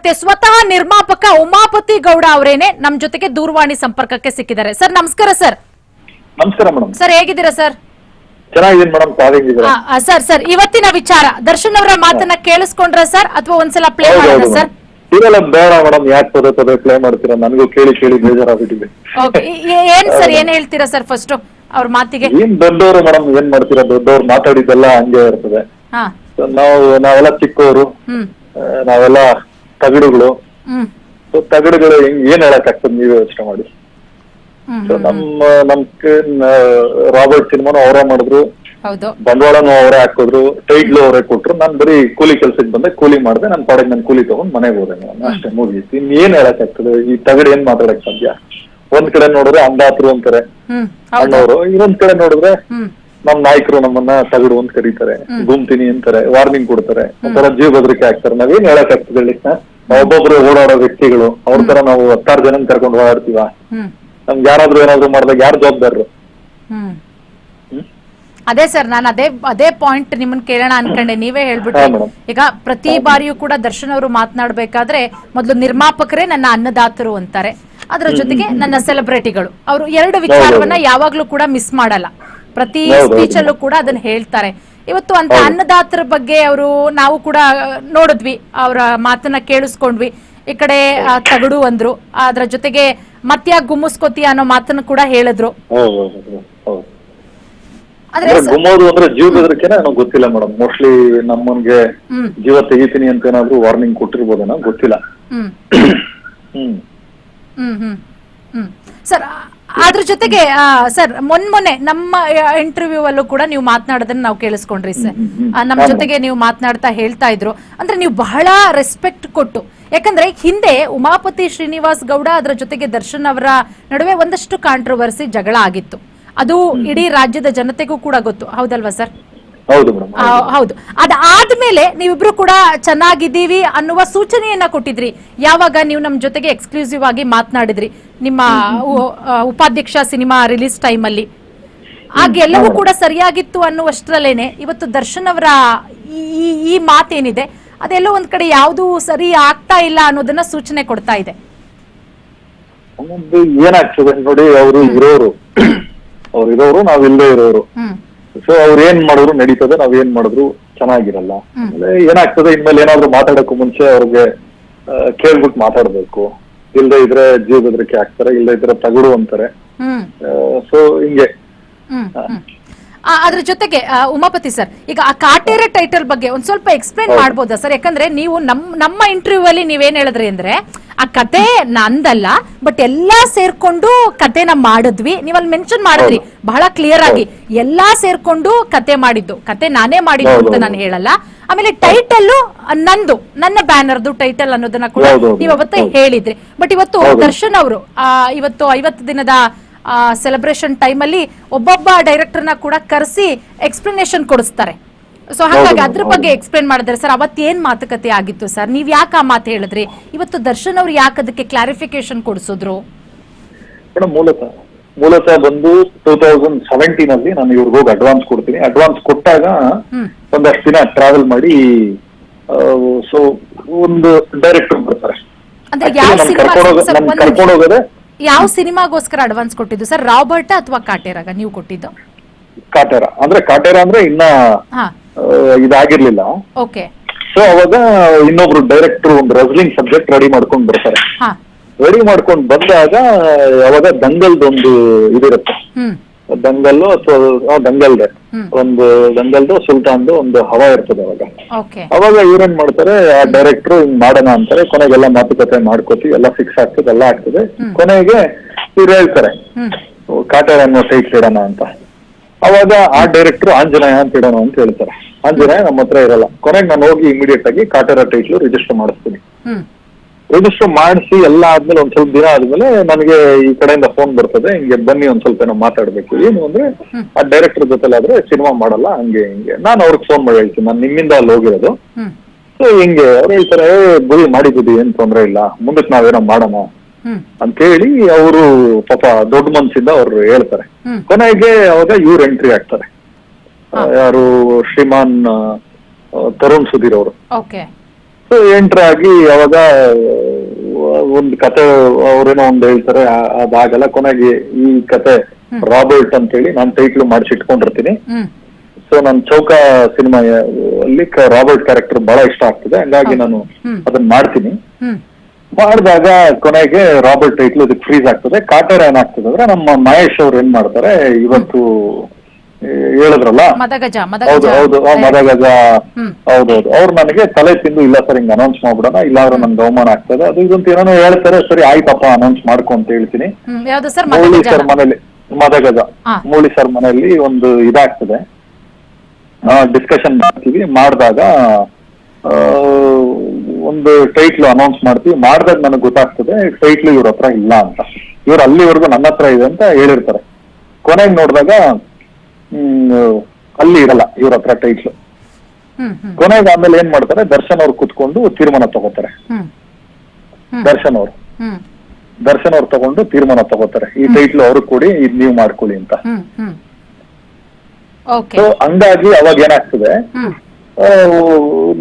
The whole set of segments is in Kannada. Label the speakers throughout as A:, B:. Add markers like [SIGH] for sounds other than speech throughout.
A: ಮಾತಾಡುವಂತೆ ಸ್ವತಃ ನಿರ್ಮಾಪಕ ಉಮಾಪತಿ ಗೌಡ ಅವರೇನೆ ನಮ್ ಜೊತೆಗೆ ದೂರವಾಣಿ ಸಂಪರ್ಕಕ್ಕೆ ಸಿಕ್ಕಿದ್ದಾರೆ. ಸರ್ ನಮಸ್ಕಾರ ಸರ್.
B: ನಮಸ್ಕಾರ ಮೇಡಮ್
A: ಸರ್ ಹೇಗಿದ್ದೀರಾ ಸರ್?
B: ಚೆನ್ನಾಗಿದ್ದೀನಿ ಮೇಡಮ್ ತಾವೇಗಿದ್ದೀರಾ
A: ಸರ್ ಸರ್ ಇವತ್ತಿನ ವಿಚಾರ ದರ್ಶನ್ ಅವರ ಮಾತನ್ನ ಕೇಳಿಸ್ಕೊಂಡ್ರ ಸರ್ ಅಥವಾ ಒಂದ್ಸಲ ಪ್ಲೇ ಮಾಡೋಣ ಸರ್?
B: ಇರಲ್ಲ ಬೇಡ ಮೇಡಮ್ ಯಾಕೆ ಪದೇ ಪದೇ ಪ್ಲೇ ಮಾಡ್ತೀರಾ? ನನಗೂ ಕೇಳಿ ಕೇಳಿ ಬೇಜಾರಾಗ್ಬಿಟ್ಟಿದೆ.
A: ಏನ್ ಸರ್ ಏನ್ ಹೇಳ್ತೀರಾ ಸರ್ ಫಸ್ಟ್ ಅವ್ರ ಮಾತಿಗೆ?
B: ಏನ್ ದೊಡ್ಡವರು ಮೇಡಮ್ ಏನ್ ಮಾಡ್ತೀರಾ? ದೊಡ್ಡವ್ರು ಮಾತಾಡಿದ್ದೆಲ್ಲ ಹಂಗೆ ಇರ್ತದೆ. ನಾವು ನಾವೆಲ್ಲ ಚಿಕ್ಕವರು ನಾವೆಲ್ಲ ತಗಡುಗಳು. ಸೊ ತಗಡುಗಳು ಹೆಂಗ್ ಏನ್ ಹೇಳಕ್ ಆಗ್ತದೆ ನೀವೇ ಯೋಚನೆ ಮಾಡಿ. ಸೊ ನಮ್ಮ ನಮ್ ರಾಬರ್ಟ್ ಸಿನಿಮಾನು ಅವರೇ ಮಾಡಿದ್ರು. ಬಂಡವಾಳನು ಅವರೇ ಹಾಕಿದ್ರು ಟೈಟ್ಲು ಅವರೇ ಕೊಟ್ರು. ನಾನ್ ಬರೀ ಕೂಲಿ ಕೆಲ್ಸಕ್ಕೆ ಬಂದೆ ಕೂಲಿ ಮಾಡಿದೆ. ನನ್ನ ಪಾಡಿಗೆ ನಾನು ಕೂಲಿ ತಗೊಂಡ್ ಮನೆಗೆ ಹೋದೆ ನಾನು. ಅಷ್ಟೇ ಮೂವಿ ಇನ್ ಏನ್ ಹೇಳಕ್ ಆಗ್ತದೆ? ಈ ತಗಡು ಏನ್ ಮಾತಾಡಕ್ ಸಾಧ್ಯ? ಒಂದ್ ಕಡೆ ನೋಡಿದ್ರೆ ಅಂದಾತ್ರು ಅಂತಾರೆ ಅಣ್ಣವರು ಇನ್ನೊಂದ್ ಕಡೆ ನೋಡಿದ್ರೆ ನಮ್ ನಾಯಕರು ನಮ್ಮನ್ನ ತಗಡು ಅಂತ ಕರೀತಾರೆ. ಗುಮ್ತೀನಿ ಅಂತಾರೆ. ವಾರ್ನಿಂಗ್ ಕೊಡ್ತಾರೆ. ಒಂಥರ ಜೀವ ಬೆದರಿಕೆ ಆಗ್ತಾರೆ ನಾವೇನ್ ಹೇಳಕ್ ಆಗ್ತದೆ ಹೇಳಿ? ಒಬ್ಬೊಬ್ರು ಓಡಾಡೋ ವ್ಯಕ್ತಿಗಳು ಅವ್ರ ತರ ನಾವು ಹತ್ತಾರು ಜನ ಕರ್ಕೊಂಡು ಓಡಾಡ್ತೀವ. ನಮ್ಗೆ ಯಾರಾದ್ರೂ ಏನಾದ್ರು ಮಾಡಿದಾಗ ಯಾರು ಜವಾಬ್ದಾರರು?
A: ಅದೇ ಸರ್ ನಾನು ಅದೇ ಅದೇ ಪಾಯಿಂಟ್ ನಿಮ್ಮನ್ನ ಕೇಳೋಣ ಅನ್ಕೊಂಡೆ. ನೀವೇ ಹೇಳ್ಬಿಟ್ರಿ. ಈಗ ಪ್ರತಿ ಬಾರಿಯೂ ಕೂಡ ದರ್ಶನ್ ಅವರು ಮಾತನಾಡ್ಬೇಕಾದ್ರೆ ಮೊದಲು ನಿರ್ಮಾಪಕರೇ ನನ್ನ ಅನ್ನದಾತರು ಅಂತಾರೆ. ಅದರ ಜೊತೆಗೆ ನನ್ನ ಸೆಲೆಬ್ರಿಟಿಗಳು. ಅವರು ಎರಡು ವಿಚಾರವನ್ನ ಯಾವಾಗ್ಲೂ ಕೂಡ ಮಿಸ್ ಮಾಡಲ್ಲ. ಪ್ರತಿ. ಸ್ಪೀಚ್ ಅಲ್ಲೂ ಕೂಡ ಅದನ್ನ ಹೇಳ್ತಾರೆ. ಇವತ್ತು ಅಂತ ಅನ್ನದಾತರ ಬಗ್ಗೆ ಅವರು ನಾವು ಕೂಡ ನೋಡಿದ್ವಿ ಅವರ ಮಾತನ್ನ ಕೇಳಿಸ್ಕೊಂಡ್ವಿ. ಈ ಕಡೆ ತಗಡು ಅಂದ್ರು. ಅದ್ರ ಜೊತೆಗೆ ಮತ್ಯಾಕ್ ಗುಮ್ಮಿಸ್ಕೋತಿ ಅನ್ನೋ ಮಾತನ್ನು ಕೂಡ ಹೇಳಿದ್ರು.
B: ಗುಮ್ಮೋದು ಅಂದ್ರೆ ಜೀವ ಬೆದರಿಕೆನ ಗೊತ್ತಿಲ್ಲ ಮೇಡಮ್ ಮೋಸ್ಟ್ಲಿ ನಮ್ಮನ್ಗೆ ಜೀವ ತೆಗಿತೀನಿ ಅಂತ ಏನಾದ್ರು ವಾರ್ನಿಂಗ್ ಕೊಟ್ಟಿರ್ಬೋದೇನೋ ಗೊತ್ತಿಲ್ಲ.
A: ಹ್ಮ್
B: ಹ್ಮ್.
A: ಹ್ಮ್. ಸರ್ ಅದ್ರ ಜೊತೆಗೆ ಸರ್ ಮೊನ್ ಮೊನ್ನೆ ನಮ್ಮ ಇಂಟರ್ವ್ಯೂ ಅಲ್ಲೂ ಕೂಡ ನೀವು ಮಾತನಾಡೋದನ್ನ ನಾವು ಕೇಳಿಸ್ಕೊಂಡ್ರಿ ಸರ್. ನಮ್ಮ ಜೊತೆಗೆ ನೀವು ಮಾತನಾಡ್ತಾ ಹೇಳ್ತಾ ಇದ್ರು. ಅಂದ್ರೆ ನೀವು ಬಹಳ ರೆಸ್ಪೆಕ್ಟ್ ಕೊಟ್ಟು ಯಾಕಂದ್ರೆ ಹಿಂದೆ ಉಮಾಪತಿ ಶ್ರೀನಿವಾಸ್ ಗೌಡ ಅದರ ಜೊತೆಗೆ ದರ್ಶನ್ ಅವರ ನಡುವೆ ಒಂದಷ್ಟು ಕಾಂಟ್ರವರ್ಸಿ ಜಗಳ ಆಗಿತ್ತು. ಅದು ಇಡೀ ರಾಜ್ಯದ ಜನತೆಗೂ ಕೂಡ ಗೊತ್ತು. ಹೌದಲ್ವಾ ಸರ್?
B: ಹೌದು ಮೇಡಮ್
A: ಹೌದು. ಅದಾದ್ಮೇಲೆ ನೀವಿಬ್ರು ಕೂಡ ಚೆನ್ನಾಗಿದ್ದೀವಿ ಅನ್ನುವ ಸೂಚನೆಯನ್ನ ಕೊಟ್ಟಿದ್ರಿ. ಯಾವಾಗ ನೀವು ನಮ್ ಜೊತೆಗೆ ಎಕ್ಸ್ಕ್ಲೂಸಿವ್ ಆಗಿ ಮಾತನಾಡಿದ್ರಿ. ನಿಮ್ಮ ಉಪಾಧ್ಯಕ್ಷ ಸಿನಿಮಾ ರಿಲೀಸ್ ಟೈಮ್ ಅಲ್ಲಿ ಆಗ ಎಲ್ಲವೂ ಕೂಡ ಸರಿಯಾಗಿತ್ತು ಅನ್ನುವಷ್ಟರಲ್ಲೇನೆ. ಇವತ್ತು ದರ್ಶನ್ ಅವರ ಈ- ಈ ಮಾತೇನಿದೆ. ಅದೆಲ್ಲೋ ಒಂದ್ ಕಡೆ ಯಾವುದು ಸರಿ ಆಗ್ತಾ ಇಲ್ಲ ಅನ್ನೋದನ್ನ ಸೂಚನೆ ಕೊಡ್ತಾ ಇದೆ.
B: ಏನಾಗ್ತದೆ ನೋಡಿ ಅವರು ಇರೋರು. [CLEARS THROAT] ಅವ್ರು ಇರೋರು ನಾವ್ ಇಲ್ಲದೆ ಇರೋರು ಸೊ ಅವ್ರು ಏನ್ ಮಾಡಿದ್ರು ನಡೀತದೆ ನಾವ್ ಏನ್ ಮಾಡಿದ್ರು ಚೆನ್ನಾಗಿರಲ್ಲ. ಏನಾಗ್ತದೆ ಇನ್ಮೇಲೆ ಏನಾದ್ರು ಮಾತಾಡಕ್ಕೂ ಮುಂಚೆ ಅವ್ರಿಗೆ ಕೇಳ್ಬಿಟ್ಟು ಮಾತಾಡ್ಬೇಕು. ಇಲ್ದೇ ಇದ್ರೆ ಜೀವ ಬೆದರಿಕೆ ಹಾಕ್ತಾರೆ ಇಲ್ಲದೆ ಇದ್ರೆ ತಗಡು ಅಂತಾರೆ. ಸೊ ಹಿಂಗೆ.
A: ಅದ್ರ ಜೊತೆಗೆ ಉಮಾಪತಿ ಸರ್ ಈಗ ಆ ಕಾಟೇರ ಟೈಟಲ್ ಬಗ್ಗೆ ಒಂದ್ ಸ್ವಲ್ಪ ಎಕ್ಸ್ಪ್ಲೇನ್ ಮಾಡ್ಬೋದಾ ಸರ್? ಯಾಕಂದ್ರೆ ನೀವು ನಮ್ ನಮ್ಮ ಇಂಟರ್ವ್ಯೂ ಅಲ್ಲಿ ನೀವೇನ್ ಹೇಳಿದ್ರಿ ಅಂದ್ರೆ ಆ ಕತೆ ನಂದಲ್ಲ ಬಟ್ ಎಲ್ಲಾ ಸೇರ್ಕೊಂಡು ಕತೆನ ಮಾಡಿದ್ವಿ. ನೀವಲ್ಲಿ ಮೆನ್ಷನ್ ಮಾಡಿದ್ರಿ ಬಹಳ ಕ್ಲಿಯರ್ ಆಗಿ. ಎಲ್ಲಾ ಸೇರ್ಕೊಂಡು ಕತೆ ಮಾಡಿದ್ದು. ಕತೆ ನಾನೇ ಮಾಡಿದ್ದು ಅಂತ ನಾನು ಹೇಳಲ್ಲ. ಆಮೇಲೆ ಟೈಟಲ್ ನಂದು ನನ್ನ ಬ್ಯಾನರ್ದು ಟೈಟಲ್ ಅನ್ನೋದನ್ನ ಕೂಡ ನೀವ್ ಅವತ್ತು ಹೇಳಿದ್ರಿ. ಬಟ್ ಇವತ್ತು. ದರ್ಶನ್ ಅವರು ಇವತ್ತು ಐವತ್ತು ದಿನದ ಸೆಲೆಬ್ರೇಷನ್ ಟೈಮ್ ಅಲ್ಲಿ ಒಬ್ಬೊಬ್ಬ ಡೈರೆಕ್ಟರ್ನ ಕೂಡ ಕರೆಸಿ ಎಕ್ಸ್ಪ್ಲನೇಷನ್ ಕೊಡಿಸ್ತಾರೆ. ಸೊ ಹಾಗಾಗಿ ಅದ್ರ ಬಗ್ಗೆ ಎಕ್ಸ್ಪ್ಲೇನ್ ಮಾಡಿದ್ರೆ ಸರ್ ಅವತ್ತೇನ್ ಮಾತುಕತೆ ಆಗಿತ್ತು ಸರ್ ನೀವ್ ಯಾಕೆ ಆ ಮಾತು ಹೇಳಿದ್ರಿ? ಇವತ್ತು ದರ್ಶನ್ ಅವ್ರು ಯಾಕೆ ಅದಕ್ಕೆ ಕ್ಲಾರಿಫಿಕೇಶನ್ ಕೊಡಿಸಿದ್ರು?
B: ಮೇಡಮ್ ಮೂಲತಃ ಮೂಲತಃ ಬಂದು ಟೂ ತೌಸಂಡ್ ಸೆವೆಂಟೀನ್ ಅಲ್ಲಿ ನಾನು ಇವ್ರಿಗೆ ಹೋಗಿ ಅಡ್ವಾನ್ಸ್ ಕೊಡ್ತೀನಿ. ಅಡ್ವಾನ್ಸ್ ಕೊಟ್ಟಾಗ ಒಂದಷ್ಟು ದಿನ ಟ್ರಾವೆಲ್ ಮಾಡಿ ಸೊ ಒಂದು ಡೈರೆಕ್ಟರ್ ಬರ್ತಾರೆ. ಕರ್ಕೊಂಡು
A: ಯಾವ ಸಿನಿಮಾಗೋಸ್ಕರ ಅಡ್ವಾನ್ಸ್ ಕೊಟ್ಟಿದ್ದು? ಸರ್ ರಾಬರ್ಟ್ ಅಥವಾ ಕಾಟೇರಾಗ ನೀವು ಕೊಟ್ಟಿದ್ದು?
B: ಕಾಟೇರ. ಅಂದ್ರೆ ಕಾಟೇರ ಅಂದ್ರೆ ಇನ್ನ
A: ಹಾ.
B: ಇದಾಗಿರ್ಲಿಲ್ಲ.
A: ಓಕೆ.
B: ಸೊ ಅವಾಗ ಇನ್ನೊಬ್ರು ಡೈರೆಕ್ಟರ್ ಒಂದು ರೆಸ್ಲಿಂಗ್ ಸಬ್ಜೆಕ್ಟ್ ರೆಡಿ ಮಾಡ್ಕೊಂಡು ಬರ್ತಾರೆ.
A: ಹಾ.
B: ರೆಡಿ ಮಾಡ್ಕೊಂಡು ಬಂದಾಗ ಅವಾಗ ದಂಗಲ್ದೊಂದು ಇದಿರುತ್ತೆ.
A: ಹ್ಮ್.
B: ದಂಗಲ್ಲು ಅಥವಾ ದಂಗಲ್ದೆ. ಒಂದು ದಂಗಲ್ದು ಸುಲ್ತಾನ್ದು ಒಂದು ಹವಾ ಇರ್ತದೆ ಅವಾಗ.
A: ಓಕೆ.
B: ಅವಾಗ ಇವ್ರೇನ್ ಮಾಡ್ತಾರೆ ಆ ಡೈರೆಕ್ಟರ್ ಹಿಂಗ್ ಮಾಡೋಣ ಅಂತಾರೆ ಕೊನೆಗೆಲ್ಲ ಮಾತುಕತೆ ಮಾಡ್ಕೋತಿ ಎಲ್ಲ ಫಿಕ್ಸ್ ಆಗ್ತದೆ ಎಲ್ಲ ಆಗ್ತದೆ. ಕೊನೆಗೆ ಇವ್ರು ಹೇಳ್ತಾರೆ ಕಾಟಾರ ಅನ್ನೋ ಟೈಟ್ ಇಡೋಣ ಅಂತ. ಅವಾಗ ಆ ಡೈರೆಕ್ಟರ್ ಆಂಜನೇಯ ಅಂತ ಇಡೋಣ ಅಂತ ಹೇಳ್ತಾರೆ. ಆಂಜನೇಯ ನಮ್ಮ ಹತ್ರ ಇರಲ್ಲ. ಕೊನೆಗೆ ನಾನು ಹೋಗಿ ಇಮಿಡಿಯೇಟ್ ಆಗಿ ಕಾಟಾರ ಟೈಟ್ಲು ರಿಜಿಸ್ಟರ್ ಮಾಡಿಸ್ತೀನಿ. ರಿಜಿಸ್ಟರ್ ಮಾಡಿಸಿ ಎಲ್ಲ ಆದ್ಮೇಲೆ ಒಂದ್ ಸ್ವಲ್ಪ ದಿನ ಆದ್ಮೇಲೆ ನನಗೆ ಈ ಕಡೆಯಿಂದ ಫೋನ್ ಬರ್ತದೆ. ಹಿಂಗೆ ಬನ್ನಿ ಒಂದ್ ಸ್ವಲ್ಪ ಏನೋ ಮಾತಾಡ್ಬೇಕು. ಏನು ಅಂದ್ರೆ ಆ ಡೈರೆಕ್ಟರ್ ಜೊತೆಲಾದ್ರೆ ಸಿನಿಮಾ ಮಾಡಲ್ಲ ಹಂಗೆ ಹಿಂಗೆ. ನಾನು ಅವ್ರಿಗೆ ಫೋನ್ ಮಾಡಿ ಹೇಳ್ತೀನಿ. ನಾನು ನಿಮ್ಮಿಂದ ಅಲ್ಲಿ ಹೋಗಿರೋದು. ಸೊ ಹಿಂಗೆ ಅವ್ರು ಹೇಳ್ತಾರೆ ಬುರಿ ಮಾಡಿದ್ದೀವಿ ಏನ್ ತೊಂದ್ರೆ ಇಲ್ಲ. ಮುಂದಕ್ಕೆ ನಾವೇನೋ ಮಾಡೋಣ. ಅಂತ ಹೇಳಿ ಅವರು ಪಾಪ ದೊಡ್ಡ ಮನ್ಸಿಂದ ಅವ್ರು ಹೇಳ್ತಾರೆ. ಕೊನೆಗೆ ಅವಾಗ ಇವ್ರು ಎಂಟ್ರಿ ಆಗ್ತಾರೆ. ಯಾರು ಶ್ರೀಮಾನ್ ತರುಣ್ ಸುಧೀರ್ ಅವರು. ಸೊ ಎಂಟ್ರ್ ಆಗಿ ಅವಾಗ ಒಂದು ಕತೆ ಅವ್ರೇನೋ ಒಂದು ಹೇಳ್ತಾರೆ ಅದಾಗಲ್ಲ ಕೊನೆಗೆ ಈ ಕತೆ ರಾಬರ್ಟ್ ಅಂತ ಹೇಳಿ ನಾನು ಟೈಟ್ಲ್ ಮಾಡಿಸಿ ಇಟ್ಕೊಂಡಿರ್ತೀನಿ
A: ಹ್ಮ್.
B: ಸೊ ನನ್ ಚೌಕ ಸಿನಿಮಾ ಅಲ್ಲಿ ರಾಬರ್ಟ್ ಕ್ಯಾರೆಕ್ಟರ್ ಬಹಳ ಇಷ್ಟ ಆಗ್ತದೆ. ಹಂಗಾಗಿ ನಾನು ಅದನ್ನ ಮಾಡ್ತೀನಿ. ಮಾಡಿದಾಗ ಕೊನೆಗೆ ರಾಬರ್ಟ್ ಟೈಟ್ಲ್ ಇದಕ್ಕೆ ಫ್ರೀಸ್ ಆಗ್ತದೆ. ಕಾಟೇರ ಏನಾಗ್ತದೆ ಅಂದ್ರೆ ನಮ್ಮ ಮಹೇಶ್ ಅವ್ರು ಏನ್ ಮಾಡ್ತಾರೆ ಇವತ್ತು ಹೇಳಿದ್ರಲ್ಲ?
A: ಮದಗಜ
B: ಹೌದು ಹೌದು. ಮದಗಜ. ಹೌದೌದು. ಅವ್ರು ನನಗೆ ತಲೆ ತಿಂದು ಇಲ್ಲ ಸರ್ ಹಿಂಗ್ ಅನೌನ್ಸ್ ಮಾಡ್ಬಿಡೋಣ ಇಲ್ಲಾಂದ್ರೆ ನನ್ ಅವಮಾನ ಆಗ್ತದೆ. ಅದು ಇದಂತ ಏನೋ ಹೇಳ್ತಾರೆ ಸರಿ ಆಯ್ತಪ್ಪ ಅನೌನ್ಸ್ ಮಾಡ್ಕೊ ಅಂತ ಹೇಳ್ತೀನಿ. ಮೂಳಿ
A: ಮದಗಜ
B: ಸರ್ ಮನೇಲಿ ಮದಗಜ. ಮೂಳಿ ಸರ್ ಮನೆಯಲ್ಲಿ ಒಂದು ಇದಾಗ್ತದೆ. ಡಿಸ್ಕಷನ್ ಮಾಡ್ತೀವಿ. ಮಾಡಿದಾಗ ಒಂದು ಟೈಟ್ಲ್ ಅನೌನ್ಸ್ ಮಾಡ್ತೀವಿ. ಮಾಡಿದಾಗ ನನಗೆ ಗೊತ್ತಾಗ್ತದೆ ಟೈಟ್ಲ್ ಇವ್ರ ಹತ್ರ ಇಲ್ಲ ಅಂತ. ಇವ್ರು ಅಲ್ಲಿವರೆಗೂ ನನ್ನ ಹತ್ರ ಇದೆ ಅಂತ ಹೇಳಿರ್ತಾರೆ. ಕೊನೆಗೆ ನೋಡಿದಾಗ ಅಲ್ಲಿ ಇರಲ್ಲ ಇವ್ರ ಹತ್ರ ಟೈಟ್ಲ್ ಕೊನೆಗೆ ಆಮೇಲೆ ಏನ್ ಮಾಡ್ತಾರೆ ದರ್ಶನ್ ಅವ್ರು ಕುತ್ಕೊಂಡು ತೀರ್ಮಾನ ತಗೋತಾರೆ. ದರ್ಶನ್ ಅವರು. ದರ್ಶನ್ ಅವ್ರು ತಗೊಂಡು ತೀರ್ಮಾನ ತಗೋತಾರೆ. ಈ ಟೈಟ್ಲ್ ಅವ್ರಿಗೆ ಕೊಡಿ ಇದು ನೀವು ಮಾಡ್ಕೊಳ್ಳಿ ಅಂತ. ಸೊ ಹಂಗಾಗಿ ಅವಾಗ ಏನಾಗ್ತದೆ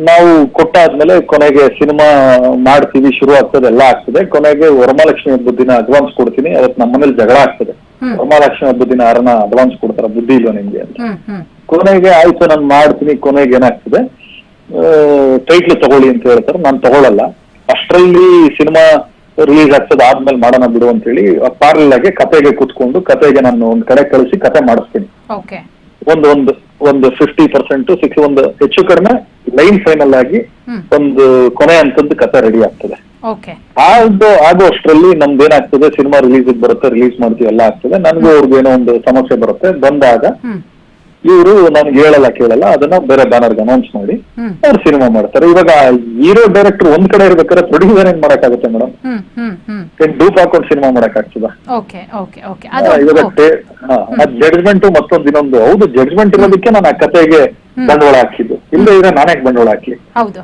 B: ನಾವು ಕೊಟ್ಟಾದ್ಮೇಲೆ ಕೊನೆಗೆ ಸಿನಿಮಾ ಮಾಡ್ತೀವಿ ಶುರು ಆಗ್ತದೆ ಎಲ್ಲ ಆಗ್ತದೆ. ಕೊನೆಗೆ ವರಮಹಾಲಕ್ಷ್ಮಿ ಹಬ್ಬದ ದಿನ ಅಡ್ವಾನ್ಸ್ ಕೊಡ್ತೀನಿ ಅದಕ್ಕೆ ನಮ್ಮ ಮನೇಲಿ ಜಗಳ ಆಗ್ತದೆ. ವರಮಹಾಲಕ್ಷ್ಮಿ ಹಬ್ಬದ ದಿನ ಯಾರನ್ನ ಅಡ್ವಾನ್ಸ್ ಕೊಡ್ತಾರ ಬುದ್ಧಿ ಇಲ್ವ ನಿಮ್ಗೆ ಅಂತ. ಕೊನೆಗೆ ಆಯ್ತು ನಾನು ಮಾಡ್ತೀನಿ ಕೊನೆಗೆ ಏನಾಗ್ತದೆ? ಟೈಟ್ಲ್ ತಗೊಳ್ಳಿ ಅಂತ ಹೇಳ್ತಾರೆ ನಾನು ತಗೊಳ್ಳಲ್ಲ ಅಷ್ಟರಲ್ಲಿ ಸಿನಿಮಾ ರಿಲೀಸ್ ಆಗ್ತದೆ ಆದ್ಮೇಲೆ ಮಾಡೋಣ ಬಿಡು ಅಂತ ಹೇಳಿ ಪಾರ್ಲಲ್ ಆಗಿ ಕತೆಗೆ ಕುತ್ಕೊಂಡು ಕತೆಗೆ ನಾನು ಒಂದ್ ಕಡೆ ಕಳಿಸಿ ಕತೆ ಮಾಡಿಸ್ತೀನಿ. ಒಂದ್ ಒಂದು ಒಂದು ಫಿಫ್ಟಿ ಪರ್ಸೆಂಟ್ ಸಿಕ್ಸ್ ಒಂದು ಹೆಚ್ಚು ಕಡಿಮೆ ಲೈನ್ ಫೈನಲ್ ಆಗಿ ಒಂದು ಕೊನೆ ಅಂತಂದು ಕತೆ ರೆಡಿ ಆಗ್ತದೆ.
A: ಓಕೆ
B: ಆಗೋ ಆಗೋ ಅಷ್ಟರಲ್ಲಿ ನಮ್ದು ಏನಾಗ್ತದೆ ಸಿನಿಮಾ ರಿಲೀಸ್ ಬರುತ್ತೆ ರಿಲೀಸ್ ಮಾಡ್ತೀವಿ ಎಲ್ಲ ಆಗ್ತದೆ. ನನ್ಗೂ ಅವ್ರಿಗೆ ಏನೋ ಒಂದು ಸಮಸ್ಯೆ ಬರುತ್ತೆ. ಬಂದಾಗ ಇವರು ನನ್ಗೆ ಹೇಳಲ್ಲ ಕೇಳಲ್ಲ ಅದನ್ನ ಬೇರೆ ಬ್ಯಾನರ್ಗೆ ಅನೌನ್ಸ್ ಮಾಡಿ ಅವ್ರು ಸಿನಿಮಾ ಮಾಡ್ತಾರೆ. ಇವಾಗ ಹೀರೋ ಡೈರೆಕ್ಟರ್ ಒಂದ್ ಕಡೆ ಇರ್ಬೇಕಾದ್ರೆ ಪ್ರೊಡ್ಯೂಸರ್ ಏನ್ ಮಾಡಕ್ಕಾಗುತ್ತೆ ಮೇಡಮ್ ಡೂಪ್ ಹಾಕೊಂಡು ಸಿನಿಮಾ ಮಾಡಕ್ ಆಗ್ತದ
A: ಓಕೆ ಓಕೆ ಓಕೆ ಅದು
B: ಇವಾಗ. ಜಡ್ಜ್ಮೆಂಟ್ ಮತ್ತೊಂದು ಇನ್ನೊಂದು. ಹೌದು ಜಡ್ಜ್ಮೆಂಟ್ ಇರೋದಕ್ಕೆ ನಾನು ಆ ಕತೆಗೆ ಬಂಡವಾಳ ಹಾಕಿದ್ದು ಇಲ್ಲದೆ ಈಗ ನಾನೇ ಬಂಡವಾಳ ಹಾಕಿ
A: ಹೌದು.